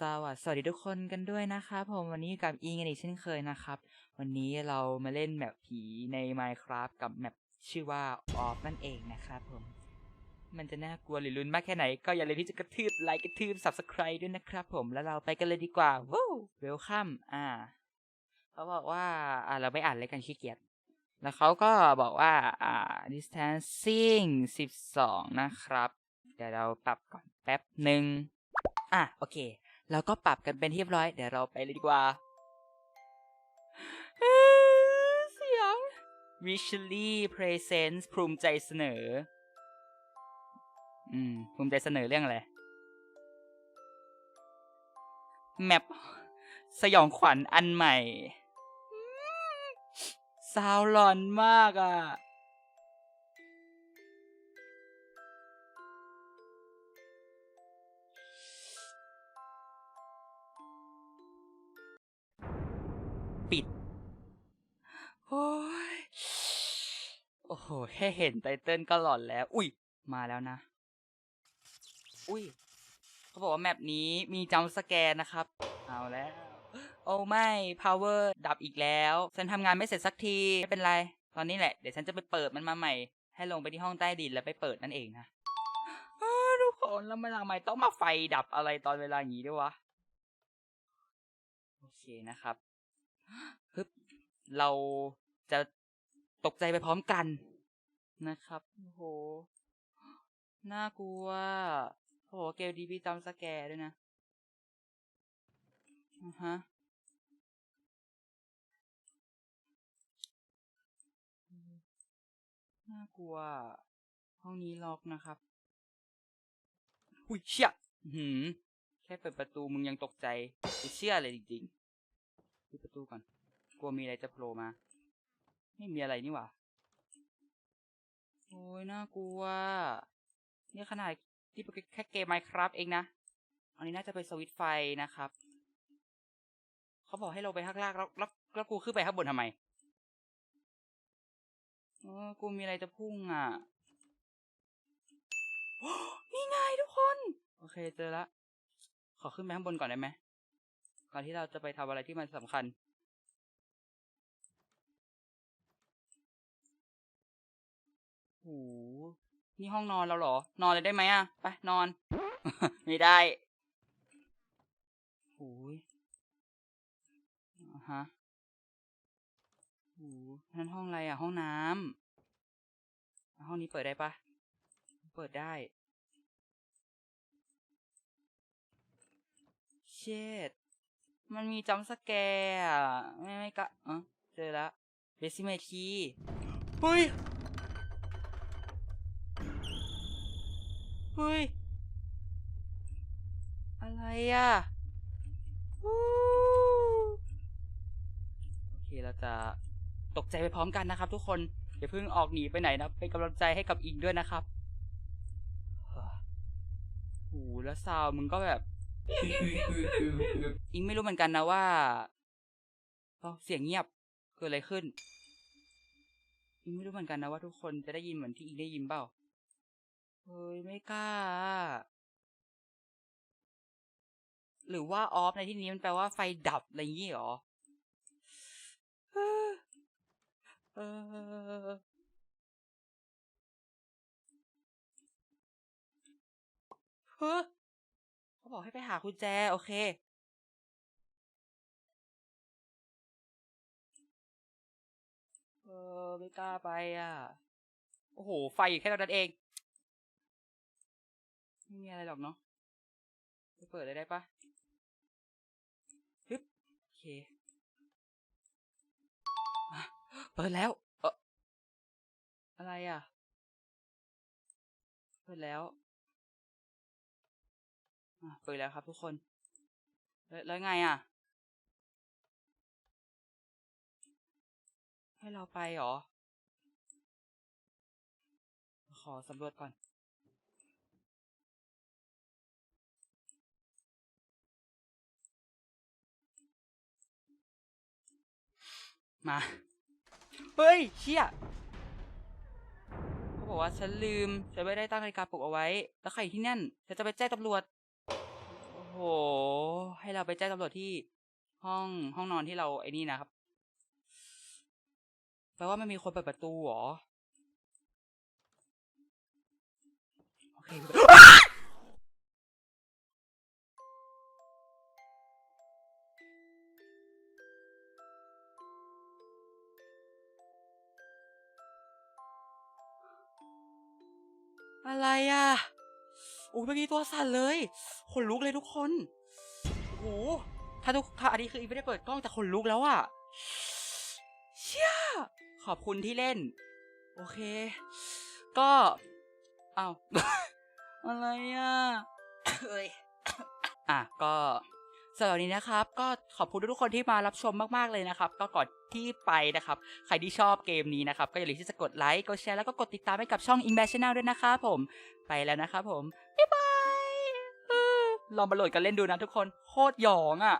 สวัสดีทุกคนกันด้วยนะครับผมวันนี้กับอิงกันอีกเช่นเคยนะครับ วันนี้เรามาเล่นแมปผีใน Minecraft กับแมปชื่อว่าออฟนั่นเองนะครับผม มันจะน่ากลัวหรือลุ้นมากแค่ไหน ก็อย่าลืมที่จะกระทืบไลค์กระทืบ subscribe ด้วยนะครับผมแล้วเราไปกันเลยดีกว่าว้วเวลคัมอ่าเขาบอกว่าอ่าเราไม่อ่านเลยกันขี้เกียจแล้วเขาก็บอกว่าอ่า distancing 12 นะครับ เดี๋ยวเราปรับก่อนแป๊บหนึ่งอะโอเค เราก็ปรับกันเป็นที่เรียบร้อย เดี๋ยวเราไปเลยดีกว่าเอ้ยเสียง Visually Presents ภูมิใจเสนอ อืม ภูมิใจเสนอเรื่องอะไร แมปสยองขวัญอันใหม่อืมซาวหลอนมากอะ ปิด โอ้ย โอ้โห แค่เห็นไตเติ้ลก็หลอนแล้ว อุ้ย มาแล้วนะ อุ้ย เขาบอกว่าแมปนี้มีจัมสแกนนะครับ เอาแล้ว โอ้ไม่ power ดับอีกแล้ว ฉันทำงานไม่เสร็จสักที ไม่เป็นไร ตอนนี้แหละ เดี๋ยวฉันจะไปเปิดมันมาใหม่ ให้ลงไปที่ห้องใต้ดินแล้วไปเปิดนั่นเองนะทุกคนแล้วมันทำไมต้องมาไฟดับอะไรตอนเวลาอย่างนี้ด้วยวะ โอเคนะครับ ฮึบเราจะตกใจไปพร้อมกันนะครับโอ้โหน่ากลัวโอ้โหเกลดีพีจำสแกร์ด้วยนะอ่าฮะน่ากลัว ห้องนี้ล็อกนะครับอุ้ยเชี่ยอื้อหืมแค่เปิดประตูมึงยังตกใจกูเชื่อเลยจริงๆ ปิดประตูก่อน กลัวมีอะไรจะโผล่มา ไม่มีอะไรนี่หว่า โอ้ยน่ากลัวเนี่ยขนาดที่เป็นแค่เกมไมครับเองนะ อันนี้น่าจะเป็นสวิตไฟนะครับ เขาบอกให้เราไปข้างล่างแล้วแล้วแล้วกูขึ้นไปข้างบนทำไมเออกูมีอะไรจะพุ่งอะนี่ไงทุกคน โอเคเจอละ ขอขึ้นไปข้างบนก่อนได้ไหม ก่อนที่เราจะไปทำอะไรที่มันสำคัญโหนี่ห้องนอนเราเหรอ นอนเลยได้ไหมอะ ไปนอน ไม่ได้โอ้ยฮะโหนั่นห้องอะไรอะ ห้องน้ำห้องนี้เปิดได้ปะ เปิดได้ เช็ด มันมีจัมสแกร์อะไม่ไม่กะเออเจอละเบสิเมทีเฮ้ย เฮ้ย อะไรอะโอเค เราจะตกใจไปพร้อมกันนะครับทุกคน อย่าเพิ่งออกหนีไปไหนนะ เป็นกำลังใจให้กับอิงด้วยนะครับโอ้โหแล้วซาวมึงก็แบบ อิงไม่รู้เหมือนกันนะว่าเอ้าเสียงเงียบเกิดอะไรขึ้นอิงไม่รู้เหมือนกันนะว่าทุกคนจะได้ยินเหมือนที่อิงได้ยินเปล่าเฮ้ยไม่กล้า หรือว่าออฟในที่นี้มันแปลว่าไฟดับอะไรอย่างงี้หรอเออเออเฮ้อ บอกให้ไปหากุญแจ โอเค เออไม่กล้าไปอะ โอ้โห ไฟอยู่แค่ตอนนั้นเองไม่มีอะไรหรอกเนาะเปิดเลยได้ปะฮึบโอเคอเปิดแล้ว เอออะไรอะ เปิดแล้ว เปิดแล้วครับทุกคน แล้วไงอะ ให้เราไปหรอ ขอสำรวจก่อน มา เฮ้ย เชี่ยเขาบอกว่าฉันลืม ฉันไม่ได้ตั้งนาฬิกาปลุกเอาไว้ แล้วใครที่นั่น ฉันจะไปแจ้งตำรวจ โอ้โหเราไปแจ้งตำรวจที่ห้องห้องนอนที่เราไอ้นี่นะครับ แปลว่าไมันมีคนเปิดประตูเหรอ โอเคอะไรอะ อ้ยเมื่อกี้ตัวสั่นเลยขนลุกเลยทุกคนโอ้โหถ้าทุกถ้าอันนี้คืออีไม่ได้เปิดกล้องแต่ขนลุกแล้วอะเชี่ยขอบคุณที่เล่น โอเค ก็เอ้าอะไรอะเอ้ยอะก็ สำหรับนี้นะครับ ก็ขอบคุณทุกคนที่มารับชมมากๆเลยนะครับ ก็ก่อนที่ไปนะครับ ใครที่ชอบเกมนี้นะครับ ก็อย่าลืมที่จะกดไลค์กดแชร์แล้วก็กดติดตามให้กับช่อง i n b a s h a n n e l ด้วยนะครับผมไปแล้วนะครับผมบ๊ายบายลองมาโหลดกันเล่นดูนะทุกคนโคตรหยองอะ